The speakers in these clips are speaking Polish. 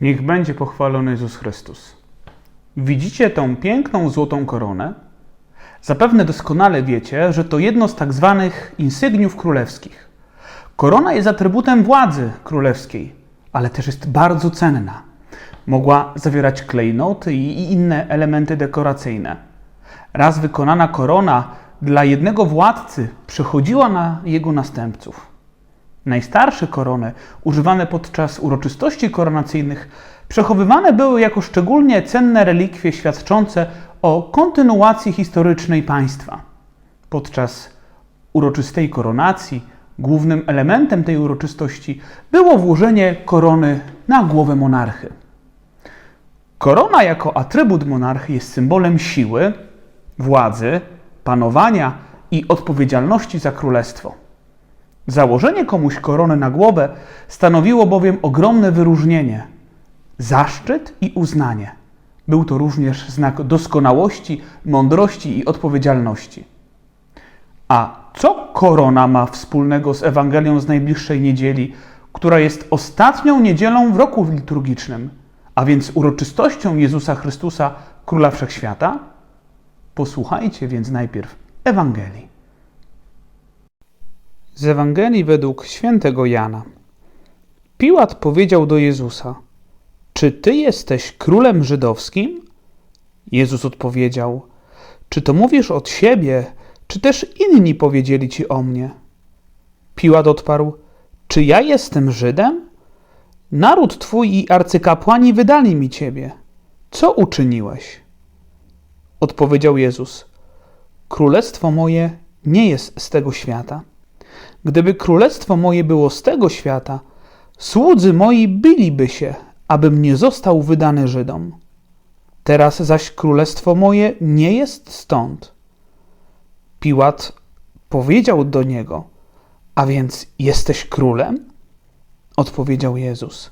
Niech będzie pochwalony Jezus Chrystus. Widzicie tą piękną złotą koronę? Zapewne doskonale wiecie, że to jedno z tak zwanych insygniów królewskich. Korona jest atrybutem władzy królewskiej, ale też jest bardzo cenna. Mogła zawierać klejnoty i inne elementy dekoracyjne. Raz wykonana korona dla jednego władcy przechodziła na jego następców. Najstarsze korony, używane podczas uroczystości koronacyjnych, przechowywane były jako szczególnie cenne relikwie świadczące o kontynuacji historycznej państwa. Podczas uroczystej koronacji głównym elementem tej uroczystości było włożenie korony na głowę monarchy. Korona jako atrybut monarchy jest symbolem siły, władzy, panowania i odpowiedzialności za królestwo. Założenie komuś korony na głowę stanowiło bowiem ogromne wyróżnienie, zaszczyt i uznanie. Był to również znak doskonałości, mądrości i odpowiedzialności. A co korona ma wspólnego z Ewangelią z najbliższej niedzieli, która jest ostatnią niedzielą w roku liturgicznym, a więc uroczystością Jezusa Chrystusa, Króla Wszechświata? Posłuchajcie więc najpierw Ewangelii. Z Ewangelii według świętego Jana. Piłat powiedział do Jezusa: Czy ty jesteś królem żydowskim? Jezus odpowiedział: Czy to mówisz od siebie, czy też inni powiedzieli ci o mnie? Piłat odparł: Czy ja jestem Żydem? Naród twój i arcykapłani wydali mi ciebie. Co uczyniłeś? Odpowiedział Jezus: Królestwo moje nie jest z tego świata. Gdyby królestwo moje było z tego świata, słudzy moi biliby się, abym nie został wydany Żydom. Teraz zaś królestwo moje nie jest stąd. Piłat powiedział do niego: A więc jesteś królem? Odpowiedział Jezus: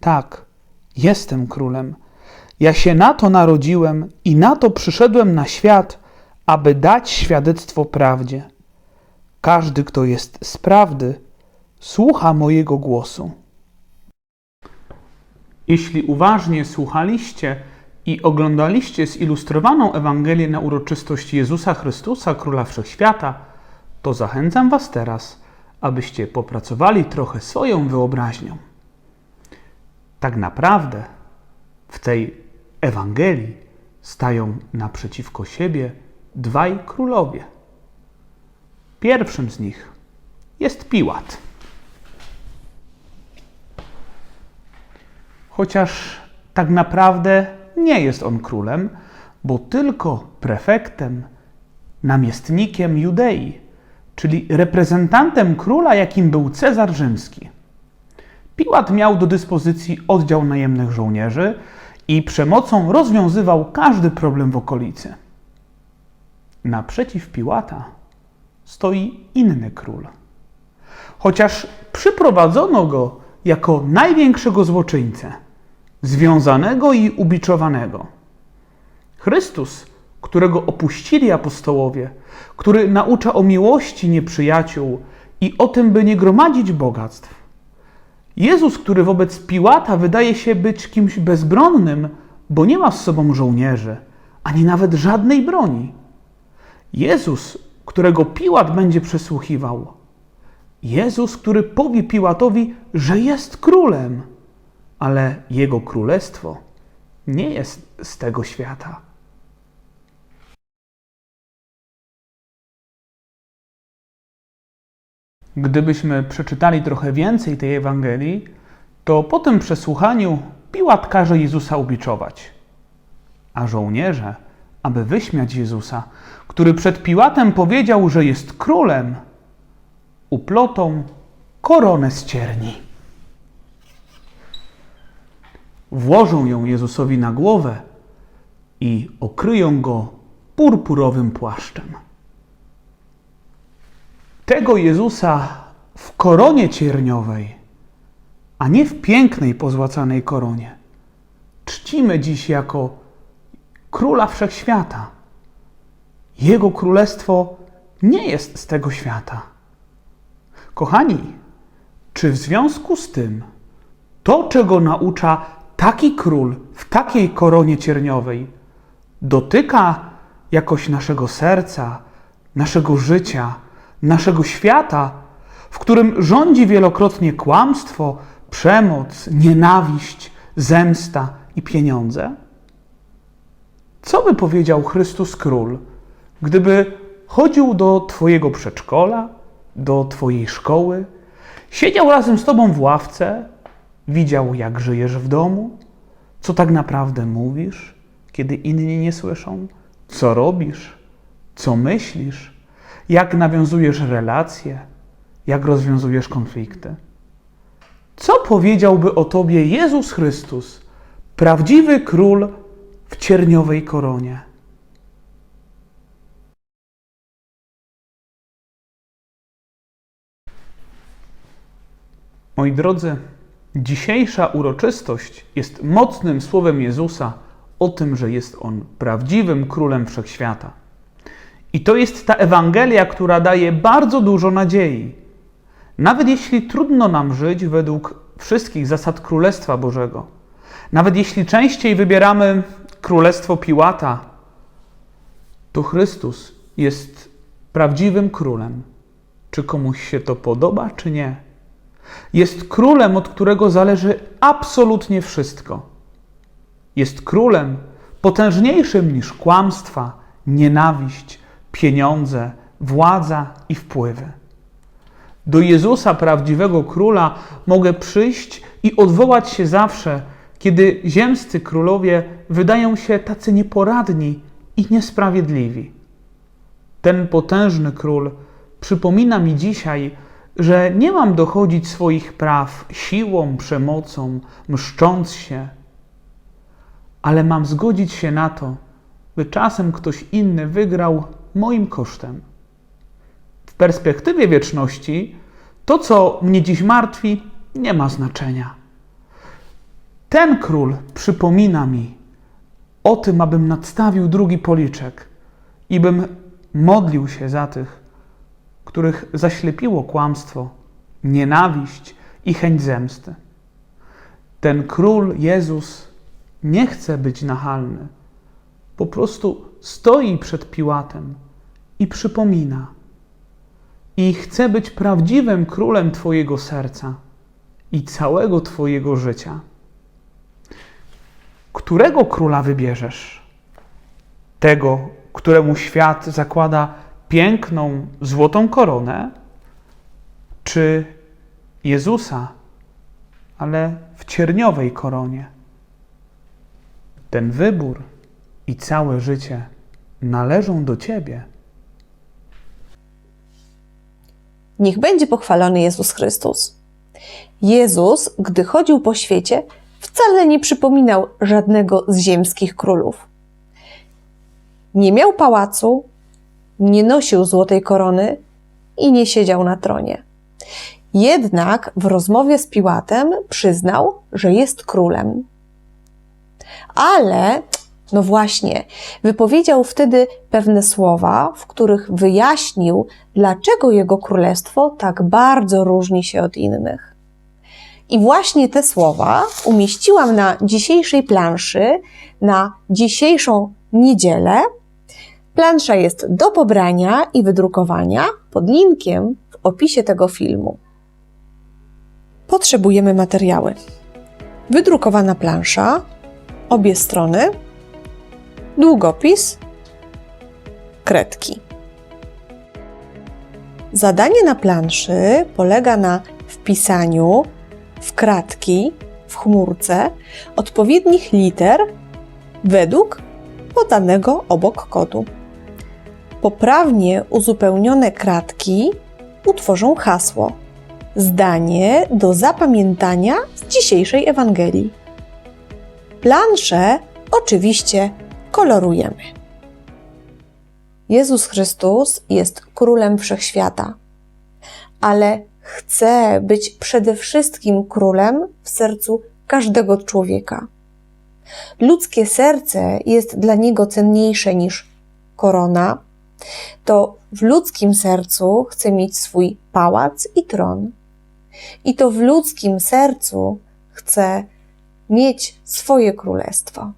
Tak, jestem królem. Ja się na to narodziłem i na to przyszedłem na świat, aby dać świadectwo prawdzie. Każdy, kto jest z prawdy, słucha mojego głosu. Jeśli uważnie słuchaliście i oglądaliście zilustrowaną Ewangelię na uroczystość Jezusa Chrystusa, Króla Wszechświata, to zachęcam Was teraz, abyście popracowali trochę swoją wyobraźnią. Tak naprawdę w tej Ewangelii stają naprzeciwko siebie dwaj królowie. Pierwszym z nich jest Piłat. Chociaż tak naprawdę nie jest on królem, bo tylko prefektem, namiestnikiem Judei, czyli reprezentantem króla, jakim był Cezar Rzymski. Piłat miał do dyspozycji oddział najemnych żołnierzy i przemocą rozwiązywał każdy problem w okolicy. Naprzeciw Piłata stoi inny król. Chociaż przyprowadzono go jako największego złoczyńcę, związanego i ubiczowanego. Chrystus, którego opuścili apostołowie, który naucza o miłości nieprzyjaciół i o tym, by nie gromadzić bogactw. Jezus, który wobec Piłata wydaje się być kimś bezbronnym, bo nie ma z sobą żołnierzy, ani nawet żadnej broni. Jezus, którego Piłat będzie przesłuchiwał. Jezus, który powie Piłatowi, że jest królem, ale jego królestwo nie jest z tego świata. Gdybyśmy przeczytali trochę więcej tej Ewangelii, to po tym przesłuchaniu Piłat każe Jezusa ubiczować. A żołnierze, aby wyśmiać Jezusa, który przed Piłatem powiedział, że jest królem, uplotą koronę z cierni. Włożą ją Jezusowi na głowę i okryją go purpurowym płaszczem. Tego Jezusa w koronie cierniowej, a nie w pięknej pozłacanej koronie, czcimy dziś jako króla wszechświata. Jego królestwo nie jest z tego świata. Kochani, czy w związku z tym to, czego naucza taki król w takiej koronie cierniowej dotyka jakoś naszego serca, naszego życia, naszego świata, w którym rządzi wielokrotnie kłamstwo, przemoc, nienawiść, zemsta i pieniądze? Co by powiedział Chrystus Król, gdyby chodził do Twojego przedszkola, do Twojej szkoły, siedział razem z Tobą w ławce, widział, jak żyjesz w domu, co tak naprawdę mówisz, kiedy inni nie słyszą, co robisz, co myślisz, jak nawiązujesz relacje, jak rozwiązujesz konflikty? Co powiedziałby o Tobie Jezus Chrystus, prawdziwy król w cierniowej koronie? Moi drodzy, dzisiejsza uroczystość jest mocnym słowem Jezusa o tym, że jest On prawdziwym królem wszechświata. I to jest ta Ewangelia, która daje bardzo dużo nadziei. Nawet jeśli trudno nam żyć według wszystkich zasad Królestwa Bożego, nawet jeśli częściej wybieramy Królestwo Piłata, to Chrystus jest prawdziwym królem. Czy komuś się to podoba, czy nie? Jest królem, od którego zależy absolutnie wszystko. Jest królem potężniejszym niż kłamstwa, nienawiść, pieniądze, władza i wpływy. Do Jezusa, prawdziwego króla, mogę przyjść i odwołać się zawsze, kiedy ziemscy królowie wydają się tacy nieporadni i niesprawiedliwi. Ten potężny król przypomina mi dzisiaj, że nie mam dochodzić swoich praw siłą, przemocą, mszcząc się, ale mam zgodzić się na to, by czasem ktoś inny wygrał moim kosztem. W perspektywie wieczności to, co mnie dziś martwi, nie ma znaczenia. Ten król przypomina mi o tym, abym nadstawił drugi policzek i bym modlił się za tych, których zaślepiło kłamstwo, nienawiść i chęć zemsty. Ten król Jezus nie chce być nachalny. Po prostu stoi przed Piłatem i przypomina. I chce być prawdziwym królem Twojego serca i całego Twojego życia. Którego króla wybierzesz? Tego, któremu świat zakłada piękną, złotą koronę, czy Jezusa, ale w cierniowej koronie? Ten wybór i całe życie należą do Ciebie. Niech będzie pochwalony Jezus Chrystus. Jezus, gdy chodził po świecie, wcale nie przypominał żadnego z ziemskich królów. Nie miał pałacu, nie nosił złotej korony i nie siedział na tronie. Jednak w rozmowie z Piłatem przyznał, że jest królem. Ale, no właśnie, wypowiedział wtedy pewne słowa, w których wyjaśnił, dlaczego jego królestwo tak bardzo różni się od innych. I właśnie te słowa umieściłam na dzisiejszej planszy, na dzisiejszą niedzielę. Plansza jest do pobrania i wydrukowania pod linkiem w opisie tego filmu. Potrzebujemy materiały. Wydrukowana plansza, obie strony, długopis, kredki. Zadanie na planszy polega na wpisaniu w kratki w chmurce odpowiednich liter według podanego obok kodu. Poprawnie uzupełnione kratki utworzą hasło zdanie do zapamiętania z dzisiejszej Ewangelii. Plansze oczywiście kolorujemy. Jezus Chrystus jest królem wszechświata, ale chce być przede wszystkim królem w sercu każdego człowieka. Ludzkie serce jest dla niego cenniejsze niż korona. To w ludzkim sercu chce mieć swój pałac i tron. I to w ludzkim sercu chce mieć swoje królestwo.